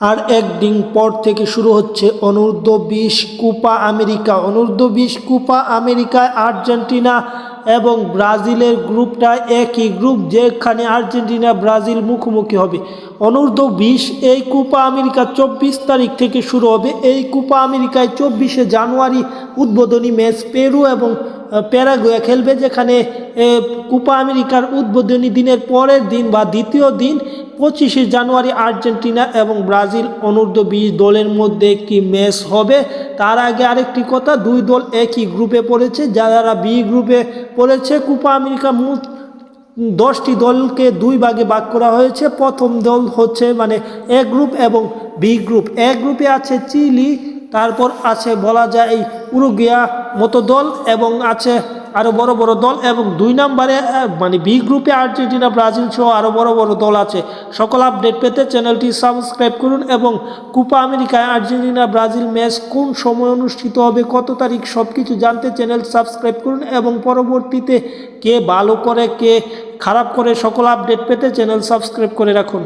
আর একদিন পর থেকে শুরু হচ্ছে অনূর্ধ্ব বিশ কুপা আমেরিকা। অনূর্ধ্ব বিশ কুপা আমেরিকায় আর্জেন্টিনা এবং ব্রাজিলের গ্রুপটা একই গ্রুপ, যেখানে আর্জেন্টিনা, ব্রাজিল মুখোমুখি হবে। অনূর্ধ্ব বিশ এই কুপা আমেরিকা চব্বিশ তারিখ থেকে শুরু হবে। এই কুপা আমেরিকায় চব্বিশে জানুয়ারি উদ্বোধনী ম্যাচ পেরু এবং প্যারাগুয়া খেলবে, যেখানে কুপা আমেরিকার উদ্বোধনী দিনের পরের দিন বা দ্বিতীয় দিন পঁচিশে জানুয়ারি আর্জেন্টিনা এবং ব্রাজিল অনূর্ধ্ব বিশ দলের মধ্যে একটি ম্যাচ হবে। তার আগে আরেকটি কথা, দুই দল একই গ্রুপে পড়েছে। যারা বি গ্রুপে পড়েছে কুপা আমেরিকা মোট দশটি দলকে দুই ভাগে ভাগ করা হয়েছে। প্রথম দল হচ্ছে মানে এ গ্রুপ এবং বি গ্রুপ এ গ্রুপে আছে চিলি, তারপর আছে বলা যায় এই উরুগিয়া মতো দল এবং আছে আরও বড় বড় দল এবং দুই নম্বরে মানে বি গ্রুপে আর্জেন্টিনা, ব্রাজিল সহ আরও বড় বড় দল আছে। সকল আপডেট পেতে চ্যানেলটি সাবস্ক্রাইব করুন এবং কুপা আমেরিকায় আর্জেন্টিনা, ব্রাজিল ম্যাচ কোন সময় অনুষ্ঠিত হবে, কত তারিখ সব কিছু জানতে চ্যানেল সাবস্ক্রাইব করুন এবং পরবর্তীতে কে ভালো করে, কে খারাপ করে, সকল আপডেট পেতে চ্যানেল সাবস্ক্রাইব করে রাখুন।